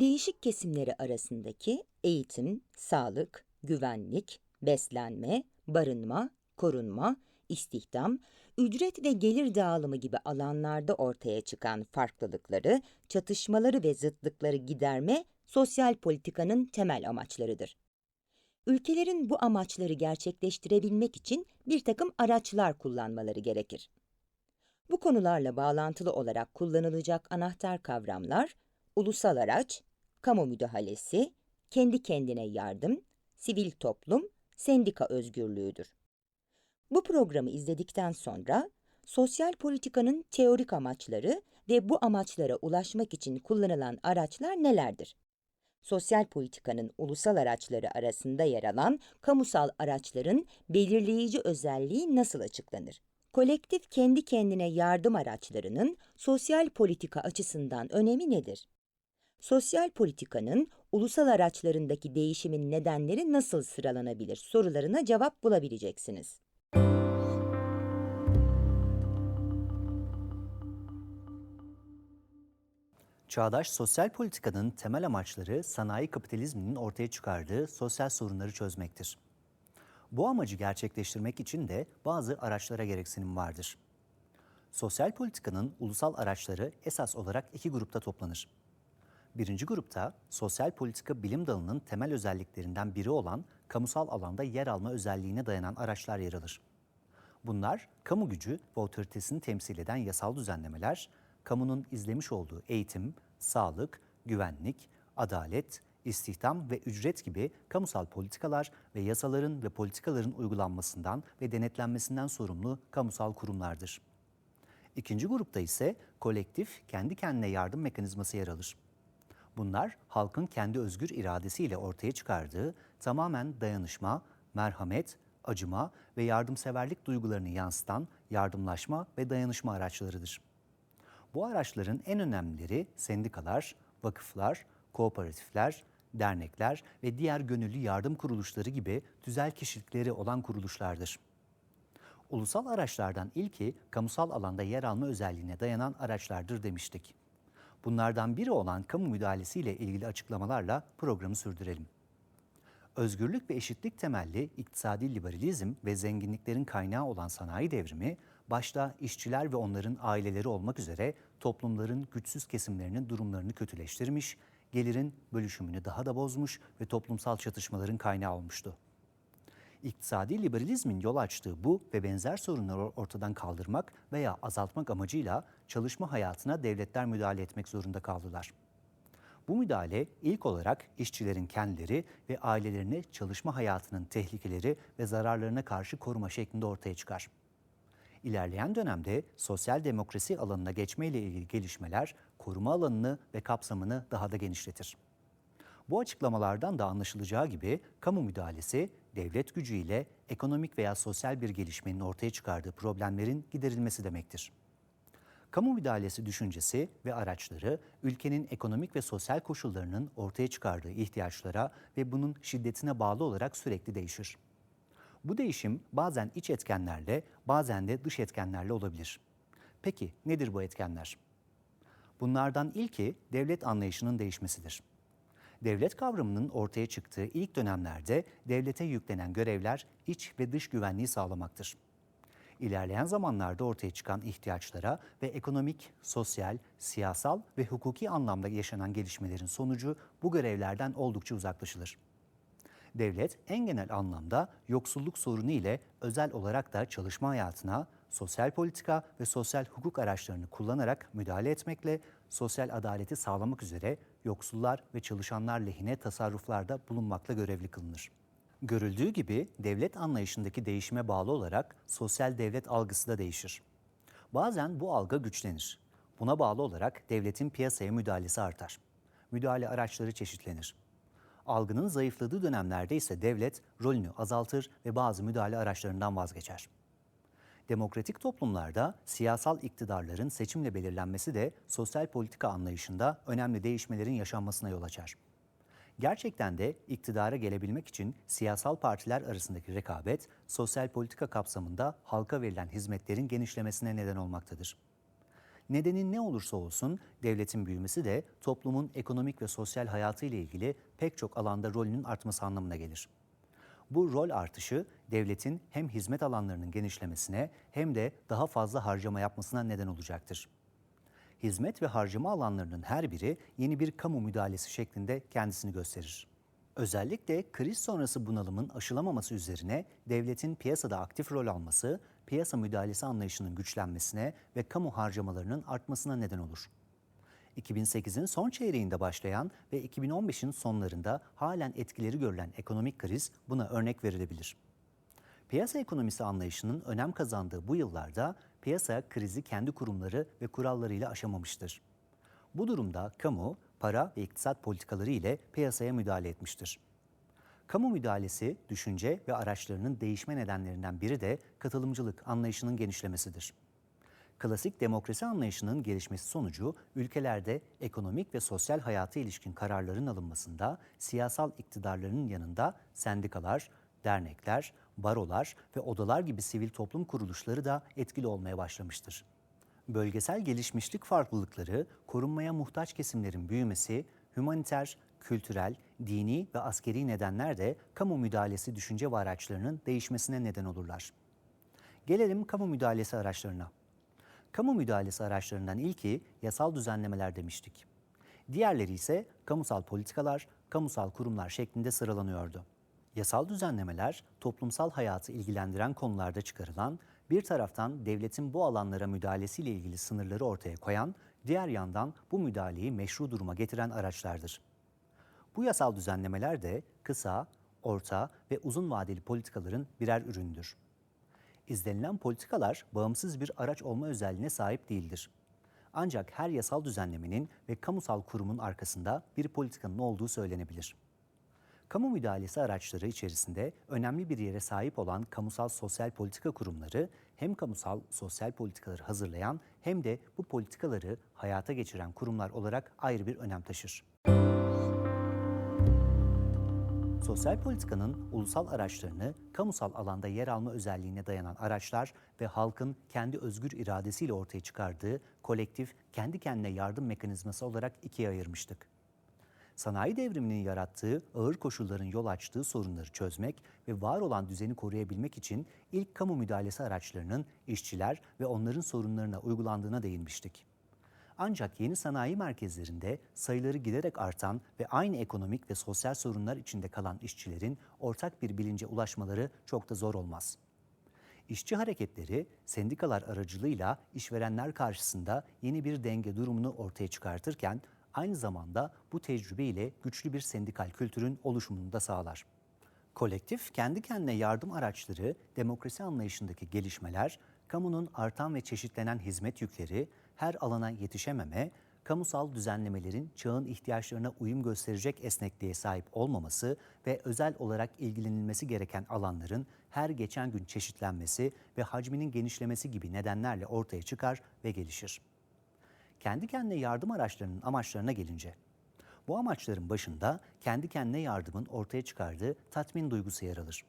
değişik kesimleri arasındaki eğitim, sağlık, güvenlik, beslenme, barınma, korunma, istihdam, ücret ve gelir dağılımı gibi alanlarda ortaya çıkan farklılıkları, çatışmaları ve zıtlıkları giderme sosyal politikanın temel amaçlarıdır. Ülkelerin bu amaçları gerçekleştirebilmek için bir takım araçlar kullanmaları gerekir. Bu konularla bağlantılı olarak kullanılacak anahtar kavramlar, ulusal araç, kamu müdahalesi, kendi kendine yardım, sivil toplum, sendika özgürlüğüdür. Bu programı izledikten sonra sosyal politikanın teorik amaçları ve bu amaçlara ulaşmak için kullanılan araçlar nelerdir? Sosyal politikanın ulusal araçları arasında yer alan kamusal araçların belirleyici özelliği nasıl açıklanır? Kolektif kendi kendine yardım araçlarının sosyal politika açısından önemi nedir? Sosyal politikanın ulusal araçlarındaki değişimin nedenleri nasıl sıralanabilir sorularına cevap bulabileceksiniz. Çağdaş sosyal politikanın temel amaçları sanayi kapitalizminin ortaya çıkardığı sosyal sorunları çözmektir. Bu amacı gerçekleştirmek için de bazı araçlara gereksinim vardır. Sosyal politikanın ulusal araçları esas olarak iki grupta toplanır. Birinci grupta sosyal politika bilim dalının temel özelliklerinden biri olan kamusal alanda yer alma özelliğine dayanan araçlar yer alır. Bunlar kamu gücü ve otoritesini temsil eden yasal düzenlemeler, kamunun izlemiş olduğu eğitim, sağlık, güvenlik, adalet, istihdam ve ücret gibi kamusal politikalar ve yasaların ve politikaların uygulanmasından ve denetlenmesinden sorumlu kamusal kurumlardır. İkinci grupta ise kolektif kendi kendine yardım mekanizması yer alır. Bunlar halkın kendi özgür iradesiyle ortaya çıkardığı tamamen dayanışma, merhamet, acıma ve yardımseverlik duygularını yansıtan yardımlaşma ve dayanışma araçlarıdır. Bu araçların en önemlileri sendikalar, vakıflar, kooperatifler, dernekler ve diğer gönüllü yardım kuruluşları gibi tüzel kişilikleri olan kuruluşlardır. Ulusal araçlardan ilki kamusal alanda yer alma özelliğine dayanan araçlardır demiştik. Bunlardan biri olan kamu müdahalesiyle ilgili açıklamalarla programı sürdürelim. Özgürlük ve eşitlik temelli iktisadi liberalizm ve zenginliklerin kaynağı olan sanayi devrimi, başta işçiler ve onların aileleri olmak üzere toplumların güçsüz kesimlerinin durumlarını kötüleştirmiş, gelirin bölüşümünü daha da bozmuş ve toplumsal çatışmaların kaynağı olmuştu. İktisadi liberalizmin yol açtığı bu ve benzer sorunları ortadan kaldırmak veya azaltmak amacıyla çalışma hayatına devletler müdahale etmek zorunda kaldılar. Bu müdahale ilk olarak işçilerin kendileri ve ailelerini çalışma hayatının tehlikeleri ve zararlarına karşı koruma şeklinde ortaya çıkar. İlerleyen dönemde sosyal demokrasi alanına geçmeyle ilgili gelişmeler koruma alanını ve kapsamını daha da genişletir. Bu açıklamalardan da anlaşılacağı gibi kamu müdahalesi devlet gücüyle ekonomik veya sosyal bir gelişmenin ortaya çıkardığı problemlerin giderilmesi demektir. Kamu müdahalesi düşüncesi ve araçları ülkenin ekonomik ve sosyal koşullarının ortaya çıkardığı ihtiyaçlara ve bunun şiddetine bağlı olarak sürekli değişir. Bu değişim bazen iç etkenlerle, bazen de dış etkenlerle olabilir. Peki nedir bu etkenler? Bunlardan ilki devlet anlayışının değişmesidir. Devlet kavramının ortaya çıktığı ilk dönemlerde devlete yüklenen görevler iç ve dış güvenliği sağlamaktır. İlerleyen zamanlarda ortaya çıkan ihtiyaçlara ve ekonomik, sosyal, siyasal ve hukuki anlamda yaşanan gelişmelerin sonucu bu görevlerden oldukça uzaklaşılır devlet en genel anlamda yoksulluk sorunu ile özel olarak da çalışma hayatına sosyal politika ve sosyal hukuk araçlarını kullanarak müdahale etmekle sosyal adaleti sağlamak üzere yoksullar ve çalışanlar lehine tasarruflarda bulunmakla görevli kılınır. Görüldüğü gibi devlet anlayışındaki değişime bağlı olarak sosyal devlet algısı da değişir. Bazen bu algı güçlenir. Buna bağlı olarak devletin piyasaya müdahalesi artar. Müdahale araçları çeşitlenir. Algının zayıfladığı dönemlerde ise devlet rolünü azaltır ve bazı müdahale araçlarından vazgeçer. Demokratik toplumlarda siyasal iktidarların seçimle belirlenmesi de sosyal politika anlayışında önemli değişmelerin yaşanmasına yol açar. Gerçekten de iktidara gelebilmek için siyasal partiler arasındaki rekabet, sosyal politika kapsamında halka verilen hizmetlerin genişlemesine neden olmaktadır. Nedeni ne olursa olsun devletin büyümesi de toplumun ekonomik ve sosyal hayatı ile ilgili pek çok alanda rolünün artması anlamına gelir. Bu rol artışı devletin hem hizmet alanlarının genişlemesine hem de daha fazla harcama yapmasına neden olacaktır. Hizmet ve harcama alanlarının her biri yeni bir kamu müdahalesi şeklinde kendisini gösterir. Özellikle kriz sonrası bunalımın aşılamaması üzerine devletin piyasada aktif rol alması, piyasa müdahalesi anlayışının güçlenmesine ve kamu harcamalarının artmasına neden olur. 2008'in son çeyreğinde başlayan ve 2015'in sonlarında halen etkileri görülen ekonomik kriz buna örnek verilebilir. Piyasa ekonomisi anlayışının önem kazandığı bu yıllarda piyasa krizi kendi kurumları ve kurallarıyla aşamamıştır. Bu durumda kamu, para ve iktisat politikaları ile piyasaya müdahale etmiştir. Kamu müdahalesi, düşünce ve araçlarının değişme nedenlerinden biri de katılımcılık anlayışının genişlemesidir. Klasik demokrasi anlayışının gelişmesi sonucu ülkelerde ekonomik ve sosyal hayata ilişkin kararların alınmasında siyasal iktidarların yanında sendikalar, dernekler, barolar ve odalar gibi sivil toplum kuruluşları da etkili olmaya başlamıştır. Bölgesel gelişmişlik farklılıkları, korunmaya muhtaç kesimlerin büyümesi, humaniter, kültürel, dini ve askeri nedenler de kamu müdahalesi düşünce ve araçlarının değişmesine neden olurlar. Gelelim kamu müdahalesi araçlarına. Kamu müdahalesi araçlarından ilki yasal düzenlemeler demiştik. Diğerleri ise kamusal politikalar, kamusal kurumlar şeklinde sıralanıyordu. Yasal düzenlemeler toplumsal hayatı ilgilendiren konularda çıkarılan, bir taraftan devletin bu alanlara müdahalesiyle ilgili sınırları ortaya koyan, diğer yandan bu müdahaleyi meşru duruma getiren araçlardır. Bu yasal düzenlemeler de kısa, orta ve uzun vadeli politikaların birer üründür. İzlenilen politikalar bağımsız bir araç olma özelliğine sahip değildir. Ancak her yasal düzenlemenin ve kamusal kurumun arkasında bir politikanın olduğu söylenebilir. Kamu müdahalesi araçları içerisinde önemli bir yere sahip olan kamusal sosyal politika kurumları hem kamusal sosyal politikaları hazırlayan hem de bu politikaları hayata geçiren kurumlar olarak ayrı bir önem taşır. Sosyal politikanın ulusal araçlarını kamusal alanda yer alma özelliğine dayanan araçlar ve halkın kendi özgür iradesiyle ortaya çıkardığı kolektif kendi kendine yardım mekanizması olarak ikiye ayırmıştık. Sanayi devriminin yarattığı ağır koşulların yol açtığı sorunları çözmek ve var olan düzeni koruyabilmek için ilk kamu müdahalesi araçlarının işçiler ve onların sorunlarına uygulandığına değinmiştik. Ancak yeni sanayi merkezlerinde sayıları giderek artan ve aynı ekonomik ve sosyal sorunlar içinde kalan işçilerin ortak bir bilince ulaşmaları çok da zor olmaz. İşçi hareketleri sendikalar aracılığıyla işverenler karşısında yeni bir denge durumunu ortaya çıkartırken aynı zamanda bu tecrübe ile güçlü bir sendikal kültürün oluşumunu da sağlar. Kolektif kendi kendine yardım araçları, demokrasi anlayışındaki gelişmeler, kamunun artan ve çeşitlenen hizmet yükleri, her alana yetişememe, kamusal düzenlemelerin çağın ihtiyaçlarına uyum gösterecek esnekliğe sahip olmaması ve özel olarak ilgilenilmesi gereken alanların her geçen gün çeşitlenmesi ve hacminin genişlemesi gibi nedenlerle ortaya çıkar ve gelişir. Kendi kendine yardım araçlarının amaçlarına gelince, bu amaçların başında kendi kendine yardımın ortaya çıkardığı tatmin duygusu yer alır.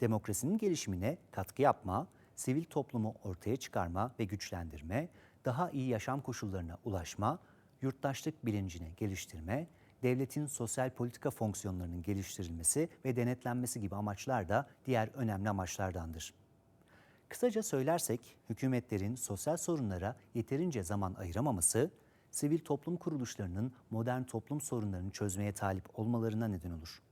Demokrasinin gelişimine katkı yapma, sivil toplumu ortaya çıkarma ve güçlendirme, daha iyi yaşam koşullarına ulaşma, yurttaşlık bilincini geliştirme, devletin sosyal politika fonksiyonlarının geliştirilmesi ve denetlenmesi gibi amaçlar da diğer önemli amaçlardandır. Kısaca söylersek hükümetlerin sosyal sorunlara yeterince zaman ayıramaması, sivil toplum kuruluşlarının modern toplum sorunlarını çözmeye talip olmalarına neden olur.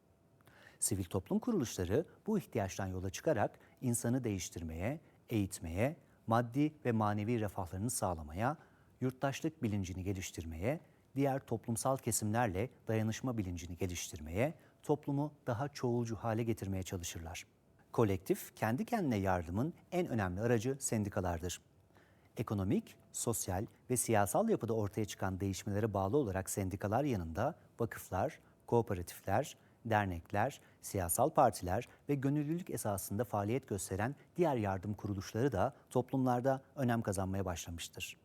Sivil toplum kuruluşları bu ihtiyaçtan yola çıkarak insanı değiştirmeye, eğitmeye, maddi ve manevi refahlarını sağlamaya, yurttaşlık bilincini geliştirmeye, diğer toplumsal kesimlerle dayanışma bilincini geliştirmeye, toplumu daha çoğulcu hale getirmeye çalışırlar. Kolektif, kendi kendine yardımın en önemli aracı sendikalardır. Ekonomik, sosyal ve siyasal yapıda ortaya çıkan değişmelere bağlı olarak sendikalar yanında vakıflar, kooperatifler, dernekler, siyasal partiler ve gönüllülük esasında faaliyet gösteren diğer yardım kuruluşları da toplumlarda önem kazanmaya başlamıştır.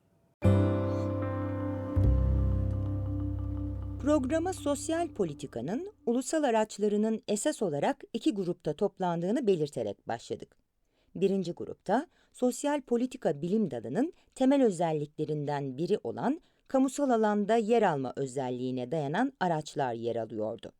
Programa sosyal politikanın ulusal araçlarının esas olarak iki grupta toplandığını belirterek başladık. birinci grupta sosyal politika bilim dalının temel özelliklerinden biri olan kamusal alanda yer alma özelliğine dayanan araçlar yer alıyordu.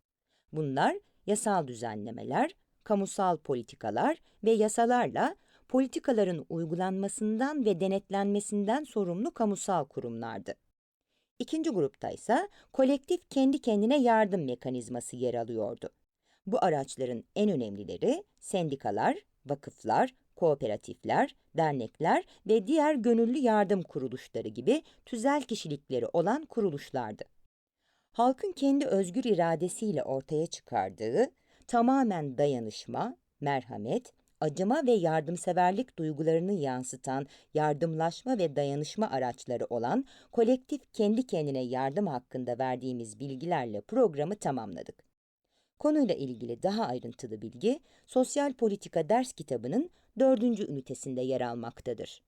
Bunlar yasal düzenlemeler, kamusal politikalar ve yasalarla politikaların uygulanmasından ve denetlenmesinden sorumlu kamusal kurumlardı. İkinci grupta ise kolektif kendi kendine yardım mekanizması yer alıyordu. Bu araçların en önemlileri sendikalar, vakıflar, kooperatifler, dernekler ve diğer gönüllü yardım kuruluşları gibi tüzel kişilikleri olan kuruluşlardı. Halkın kendi özgür iradesiyle ortaya çıkardığı tamamen dayanışma, merhamet, acıma ve yardımseverlik duygularını yansıtan yardımlaşma ve dayanışma araçları olan kolektif kendi kendine yardım hakkında verdiğimiz bilgilerle programı tamamladık. Konuyla ilgili daha ayrıntılı bilgi Sosyal Politika ders kitabının dördüncü ünitesinde yer almaktadır.